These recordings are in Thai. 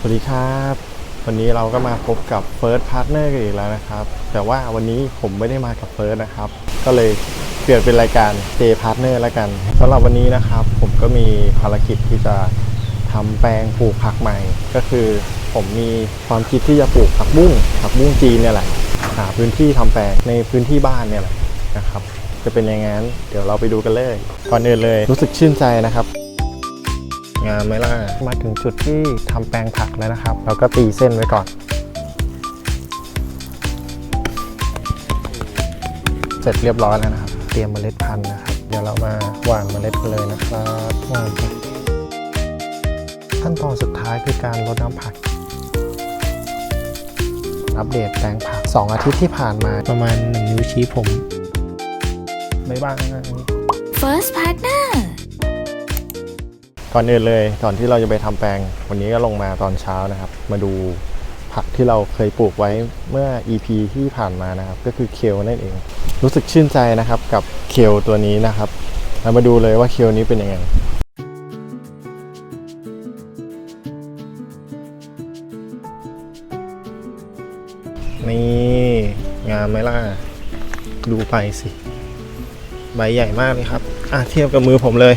สวัสดีครับ วันนี้เราก็มาพบกับ First Partner กันอีกแล้วนะครับ แต่ว่าวันนี้ผมไม่ได้มากับ First นะครับ ก็เลยเปลี่ยนเป็นรายการ J Partner แล้วกันสำหรับวันนี้นะครับ ผมก็มีภารกิจที่จะทำแปลงปลูกผักใหม่ ก็คือผมมีความคิดที่จะปลูกผักบุ้งผักบุ้งจีนเนี่ยแหละหาพื้นที่ทำแปลงในพื้นที่บ้านเนี่ยแหละนะครับ จะเป็นยังไงนั้นเดี๋ยวเราไปดูกันเลยก่อนอื่นเลยรู้สึกชื่นใจนะครับ งามไหมล่ะ มาถึงจุดที่ทำแปลงผักแล้วนะครับ เราก็ตีเส้นไว้ก่อน เสร็จเรียบร้อยแล้วนะครับ เตรียมเมล็ดพันธุ์นะครับ เดี๋ยวเรามาหว่านเมล็ดกันเลยนะครับหว่านไปขั้นตอนสุดท้ายคือการรดน้ำผัก อัปเดตแปลงผัก 2 อาทิตย์ที่ผ่านมาประมาณ 1 นิ้วชี้ผมบ๊ายบาย First Partner ก่อนอื่นเลยก่อนที่เราจะไปทำแปลง วันนี้ก็ลงมาตอนเช้านะครับ มาดูผักที่เราเคยปลูกไว้เมื่อ EP ที่ผ่านมานะครับ ก็คือเคลนั่นเอง รู้สึกชื่นใจนะครับกับเคลตัวนี้นะครับเรามาดูเลยว่าเคลนี้เป็นยังไงนี่งามไหมล่ะ ดูไปสิ ใบใหญ่มากเลยครับ อะเทียบกับมือผมเลย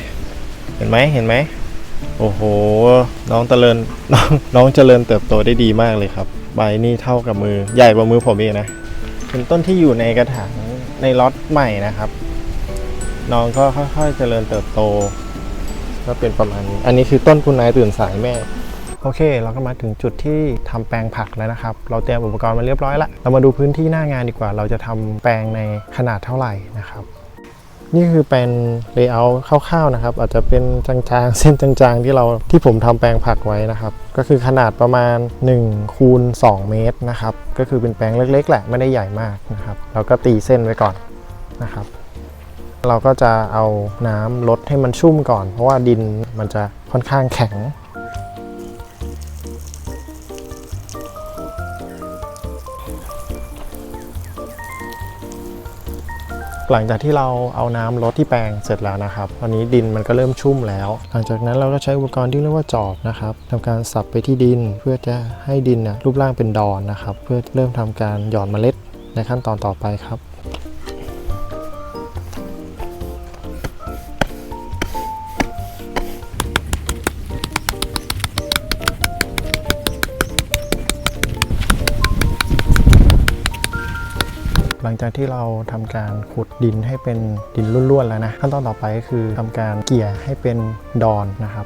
เห็นไหมเห็นไหม โอ้โห น้องเจริญนน้องเจริญเติบโตได้ดีมากเลยครับ ใบนี่เท่ากับมือใหญ่กว่ามือผมอีกนะ เป็นต้นที่อยู่ในกระถางในล็อตใหม่นะครับ น้องก็ค่อยๆเจริญเติบโต ก็เป็นประมาณนี้ อันนี้คือต้นคุณนายตื่นสายแม่ โอเค เราก็มาถึงจุดที่ทำแปลงผักแล้วนะครับ เราเตรียมอุปกรณ์มาเรียบร้อยแล้ว เรามาดูพื้นที่หน้างานดีกว่า เราจะทำแปลงในขนาดเท่าไหร่นะครับ นี่คือเป็นเลเยอร์คร่าวๆนะครับ อาจจะเป็นจางๆ เส้นจางๆ ที่เราที่ผมทำแปลงผักไว้นะครับ ก็คือขนาดประมาณ1คูณ2เมตรนะครับ ก็คือเป็นแปลงเล็กๆ แหละไม่ได้ใหญ่มากนะครับเราก็ตีเส้นไว้ก่อนนะครับ เราก็จะเอาน้ำลดให้มันชุ่มก่อน เพราะว่าดินมันจะค่อนข้างแข็ง หลังจากที่เราเอาน้ำลดที่แปลงเสร็จแล้วนะครับตอนนี้ดินมันก็เริ่มชุ่มแล้ว หลังจากนั้นเราก็ใช้อุปกรณ์ที่เรียกว่าจอบนะครับทำการสับไปที่ดินเพื่อจะให้ดินนะรูปร่างเป็นดอนนะครับ เพื่อเริ่มทำการหย่อนเมล็ดในขั้นตอนต่อไปครับ หลังจากที่เราทำการขุดดินให้เป็นดินร่วนๆแล้วนะขั้นตอนต่อไปก็คือทำการเกี่ยให้เป็นดอนนะครับ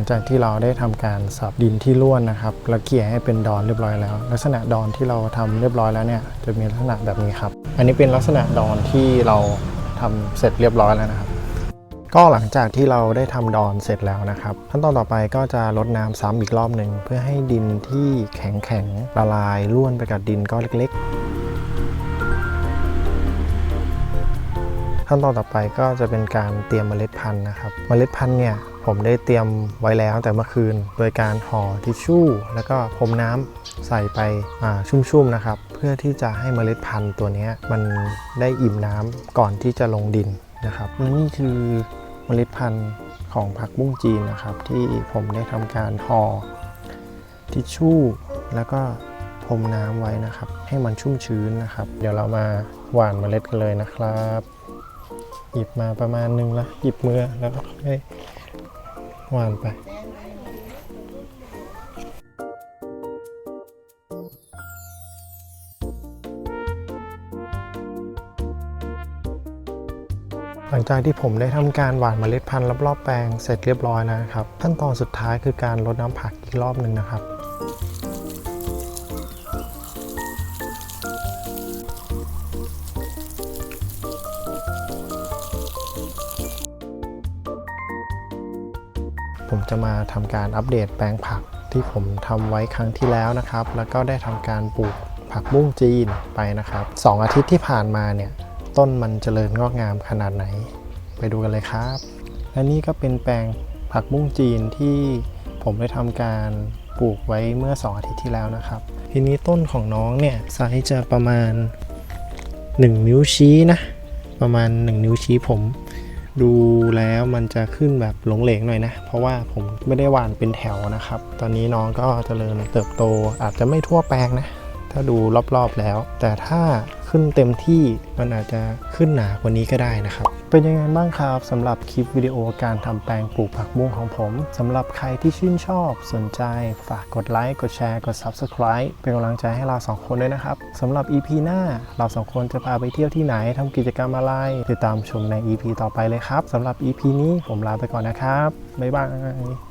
งจากที่เราได้ทำการสับดินที่ร่วนนะครับแล้วเกลี่ยให้เป็นดอนเรียบร้อยแล้ว ลักษณะดอนที่เราทำเรียบร้อยแล้วเนี่ยจะมีลักษณะแบบนี้ครับ อันนี้เป็นลักษณะดอนที่เราทำเสร็จเรียบร้อยแล้วนะครับ ก็หลังจากที่เราได้ทำดอนเสร็จแล้วนะครับ ขั้นตอนต่อไปก็จะลดน้ำซ้ำอีกรอบหนึ่งเพื่อให้ดินที่แข็งแข็งๆละลายร่วนไปกับดินก้อนเล็ก ๆ ขั้นตอนต่อไปก็จะเป็นการเตรียมเมล็ดพันธุ์นะครับ เมล็ดพันธุ์เนี่ยผมได้เตรียมไว้แล้วแต่เมื่อคืน โดยการห่อทิชชู่ แล้วก็พรมน้ำใส่ไปชุ่มๆนะครับ เพื่อที่จะให้เมล็ดพันธุ์ตัวนี้มันได้อิ่มน้ำก่อนที่จะลงดินนะครับและนี่คือเมล็ดพันธุ์ของผักบุ้งจีนนะครับ ที่ผมได้ทำการห่อทิชชู่ แล้วก็พรมน้ำไว้นะครับ ให้มันชุ่มชื้นนะครับ เดี๋ยวเรามาหว่านเมล็ดกันเลยนะครับ หยิบมาประมาณนึงล้วหยิบมือแล้วก็ให้วานไปหลังจากที่ผมได้ทำการหว่านเมล็ดพันธุ์รอบๆแปลงเสร็จเรียบร้อยแล้วนะครับ ขั้นตอนสุดท้ายคือการรดน้ำผักอีกรอบหนึ่งนะครับ ผมจะมาทำการอัปเดตแปลงผักที่ผมทำไว้ครั้งที่แล้วนะครับ แล้วก็ได้ทำการปลูกผักบุ้งจีนไปนะครับสองอาทิตย์ที่ผ่านมาเนี่ยต้นมันเจริญงอกงามขนาดไหน ไปดูกันเลยครับ และนี่ก็เป็นแปลงผักบุ้งจีนที่ผมได้ทำการปลูกไว้เมื่อ 2 อาทิตย์ที่แล้วนะครับ ทีนี้ต้นของน้องเนี่ยไซส์จะประมาณ 1 นิ้วชี้นะ ประมาณ 1 นิ้วชี้ผม ดูแล้วมันจะขึ้นแบบหลงเหลงหน่อยนะ เพราะว่าผมไม่ได้หว่านเป็นแถวนะครับ ตอนนี้น้องก็เจริญเติบโตอาจจะไม่ทั่วแปลงนะ ถ้าดูรอบๆแล้ว แต่ถ้า ขึ้นเต็มที่มันอาจจะขึ้นหนากว่านี้ก็ได้นะครับ เป็นยังไงบ้างครับสำหรับคลิปวิดีโอการทำแปลงปลูกผักบุ้งของผมสำหรับใครที่ชื่นชอบสนใจฝากกดไลค์กดแชร์กด Subscribe เป็นกำลังใจให้เราสองคนด้วยนะครับสำหรับ EP หน้าเราสองคนจะพาไปเที่ยวที่ไหนทำกิจกรรมอะไร ติดตามชมใน EP ต่อไปเลยครับสำหรับ EP นี้ผมลาไปก่อนนะครับบ๊ายบาย